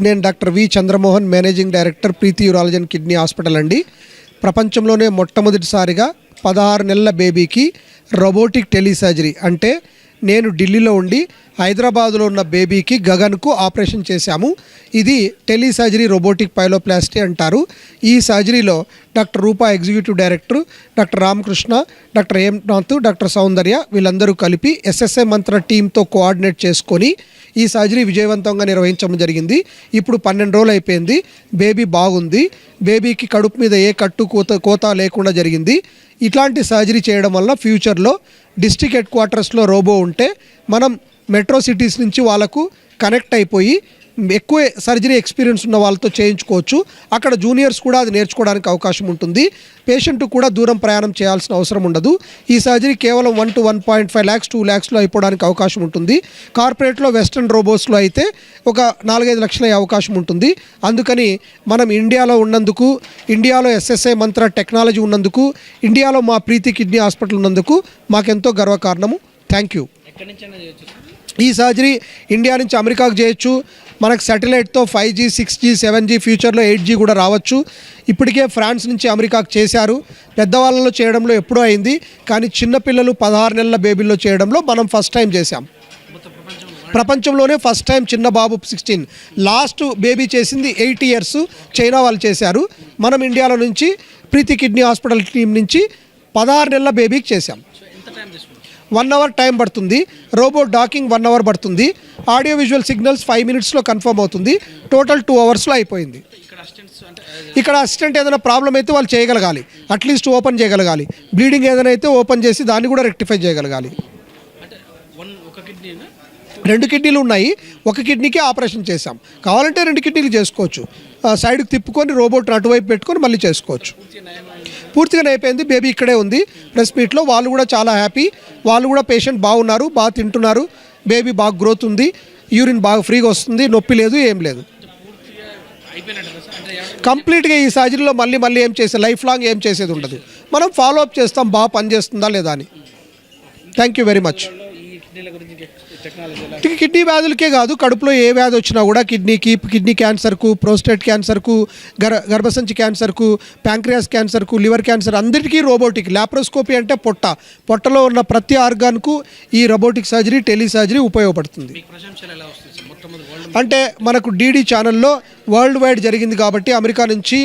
నేను doctor V Chandramohan managing director Preethi urology and kidney hospital అండి. ప్రపంచంలోనే మొట్టమొదటిసారిగా పదహారు నెలల బేబీకి రోబోటిక్ టెలిసర్జరీ అంటే నేను ఢిల్లీలో ఉండి హైదరాబాద్లో ఉన్న బేబీకి గగన్కు ఆపరేషన్ చేశాము. ఇది టెలీసర్జరీ రోబోటిక్ పైలోప్లాస్టీ అంటారు. ఈ సర్జరీలో doctor Roopa executive director doctor Ramakrishna doctor ఏమ్నాథ్ doctor Soundarya వీళ్ళందరూ కలిపి ఎస్ఎస్ఐ మంత్ర టీంతో కోఆర్డినేట్ చేసుకొని ఈ సర్జరీ విజయవంతంగా నిర్వహించడం జరిగింది. ఇప్పుడు పన్నెండు రోజులు అయిపోయింది. బేబీ బాగుంది. బేబీకి కడుపు మీద ఏ కట్టు కోత కోత లేకుండా జరిగింది. ఇట్లాంటి సర్జరీ చేయడం వల్ల ఫ్యూచర్లో డిస్ట్రిక్ట్ హెడ్ క్వార్టర్స్లో రోబో ఉంటే మనం మెట్రో సిటీస్ నుంచి వాళ్ళకు కనెక్ట్ అయిపోయి ఎక్కువ సర్జరీ ఎక్స్పీరియన్స్ ఉన్న వాళ్ళతో చేయించుకోవచ్చు. అక్కడ జూనియర్స్ కూడా అది నేర్చుకోవడానికి అవకాశం ఉంటుంది. పేషెంట్ కూడా దూరం ప్రయాణం చేయాల్సిన అవసరం ఉండదు. ఈ సర్జరీ కేవలం one to one point five lakhs two ల్యాక్స్లో అయిపోవడానికి అవకాశం ఉంటుంది. కార్పొరేట్లో వెస్ట్రన్ రోబోస్లో అయితే ఒక నాలుగైదు లక్షల అయ్యే అవకాశం ఉంటుంది. అందుకని మనం ఇండియాలో ఉన్నందుకు ఇండియాలో ఎస్ఎస్ఐ మంత్ర టెక్నాలజీ ఉన్నందుకు ఇండియాలో మా ప్రీతి కిడ్నీ హాస్పిటల్ ఉన్నందుకు మాకెంతో గర్వకారణము. Thank you. ఈ సర్జరీ ఇండియా నుంచి అమెరికాకు చేయొచ్చు. మనకు శాటిలైట్తో five G six G seven G ఫ్యూచర్లో ఎయిట్ జీ కూడా రావచ్చు. ఇప్పటికే ఫ్రాన్స్ నుంచి అమెరికాకు చేశారు. పెద్దవాళ్ళలో చేయడంలో ఎప్పుడూ అయింది. కానీ చిన్నపిల్లలు పదహారు నెలల బేబీల్లో చేయడంలో మనం ఫస్ట్ టైం చేశాం. ప్రపంచంలోనే ఫస్ట్ టైం చిన్న బాబు సిక్స్టీన్ లాస్ట్ బేబీ చేసింది ఎయిట్ ఇయర్స్ చైనా వాళ్ళు చేశారు. మనం ఇండియాలో నుంచి ప్రీతి కిడ్నీ హాస్పిటల్ టీం నుంచి పదహారు నెలల బేబీకి చేశాం. వన్ అవర్ టైం పడుతుంది. రోబో డాకింగ్ వన్ అవర్ పడుతుంది. ఆడియో విజువల్ సిగ్నల్స్ ఫైవ్ మినిట్స్లో కన్ఫర్మ్ అవుతుంది. టోటల్ టూ అవర్స్లో అయిపోయింది. ఇక్కడ అసిస్టెంట్ ఏదైనా ప్రాబ్లం అయితే వాళ్ళు చేయగలగాలి. అట్లీస్ట్ ఓపెన్ చేయగలగాలి. బ్లీడింగ్ ఏదైనా అయితే ఓపెన్ చేసి దాన్ని కూడా రెక్టిఫై చేయగలగాలి. రెండు కిడ్నీలు ఉన్నాయి. ఒక కిడ్నీకి ఆపరేషన్ చేసాం కావాలంటే రెండు కిడ్నీలు చేసుకోవచ్చు. సైడ్కి తిప్పుకొని రోబోట్ అటువైపు పెట్టుకొని మళ్ళీ చేసుకోవచ్చు. పూర్తిగా అయిపోయింది. బేబీ ఇక్కడే ఉంది. ప్రెస్ మీట్లో వాళ్ళు కూడా చాలా హ్యాపీ వాళ్ళు కూడా పేషెంట్ బాగున్నారు బాగా తింటున్నారు. బేబీ బాగా గ్రోత్ ఉంది. యూరిన్ బాగా ఫ్రీగా వస్తుంది. నొప్పి లేదు ఏం లేదు. కంప్లీట్గా ఈ సర్జరీలో మళ్ళీ మళ్ళీ ఏం చేసే లైఫ్ లాంగ్ ఏం చేసేది ఉండదు. మనం ఫాలో అప్ చేస్తాం బాగా పనిచేస్తుందా లేదా అని. Thank you very much kidney వ్యాధులకే కాదు కడుపులో ఏ వ్యాధి వచ్చినా కూడా కిడ్నీకి కిడ్నీ క్యాన్సర్కు ప్రోస్టేట్ క్యాన్సర్కు గర్ గర్భసంచి క్యాన్సర్కు ప్యాంక్రియాస్ క్యాన్సర్కు లివర్ క్యాన్సర్ అందరికీ రోబోటిక్. లాప్రోస్కోపీ అంటే పొట్ట. పొట్టలో ఉన్న ప్రతి ఆర్గాన్కు ఈ రోబోటిక్ సర్జరీ టెలి సర్జరీ ఉపయోగపడుతుంది అంటే మనకు డీడీ ఛానల్లో వరల్డ్ వైడ్ జరిగింది కాబట్టి అమెరికా నుంచి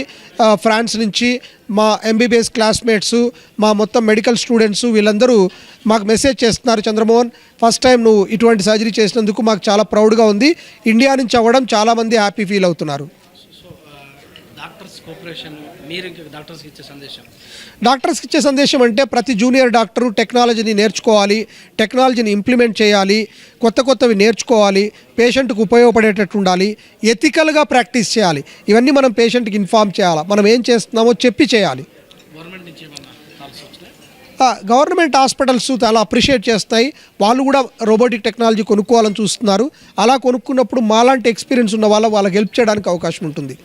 ఫ్రాన్స్ నుంచి మా ఎంబీబీఎస్ క్లాస్మేట్స్ మా మొత్తం మెడికల్ స్టూడెంట్స్ వీళ్ళందరూ మాకు మెసేజ్ చేస్తున్నారు చంద్రమోహన్ ఫస్ట్ టైం నువ్వు ఇటువంటి సర్జరీ చేసినందుకు మాకు చాలా ప్రౌడ్గా ఉంది. ఇండియా నుంచి అవ్వడం చాలామంది హ్యాపీ ఫీల్ అవుతున్నారు. డాక్టర్స్ కోఆపరేషన్ మీరు ఇంకా డాక్టర్స్కి ఇచ్చే సందేశం? డాక్టర్స్కి ఇచ్చే సందేశం అంటే ప్రతి జూనియర్ డాక్టరు టెక్నాలజీని నేర్చుకోవాలి టెక్నాలజీని ఇంప్లిమెంట్ చేయాలి కొత్త కొత్తవి నేర్చుకోవాలి పేషెంట్కి ఉపయోగపడేటట్టు ఉండాలి ఎథికల్గా ప్రాక్టీస్ చేయాలి. ఇవన్నీ మనం పేషెంట్కి ఇన్ఫామ్ చేయాలి? మనం ఏం చేస్తున్నామో చెప్పి చేయాలి. గవర్నమెంట్ నుంచి గవర్నమెంట్ హాస్పిటల్స్ చాలా అప్రిషియేట్ చేస్తాయి. వాళ్ళు కూడా రోబోటిక్ టెక్నాలజీ కొనుక్కోవాలని చూస్తున్నారు. అలా కొనుక్కున్నప్పుడు మాలాంటి ఎక్స్పీరియన్స్ ఉన్న వాళ్ళ వాళ్ళకి హెల్ప్ చేయడానికి అవకాశం ఉంటుంది.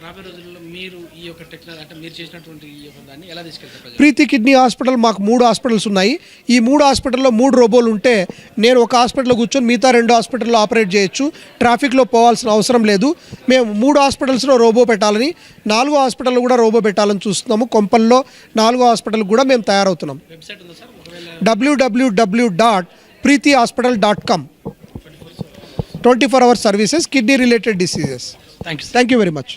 మీరు ఈ యొక్క టెక్నాలజీ అంటే మీరు చేసినటువంటి ఈ యొక్క దాన్ని ఎలా తీసుకెళ్తారు ప్రజలు? ప్రీతి కిడ్నీ హాస్పిటల్ మాకు మూడు హాస్పిటల్స్ ఉన్నాయి. ఈ మూడు హాస్పిటల్లో మూడు రోబోలు ఉంటే నేను ఒక హాస్పిటల్లో కూర్చొని మిగతా రెండు హాస్పిటల్లో ఆపరేట్ చేయొచ్చు. ట్రాఫిక్లో పోవాల్సిన అవసరం లేదు. మేము మూడు హాస్పిటల్స్లో రోబో పెట్టాలని నాలుగో హాస్పిటల్లో కూడా రోబో పెట్టాలని చూస్తున్నాము. కొంపల్లో నాలుగో హాస్పిటల్ కూడా మేము తయారవుతున్నాం. WWW dot Preethi hospital dot com twenty four hours services kidney related diseases. Thank you thank you very much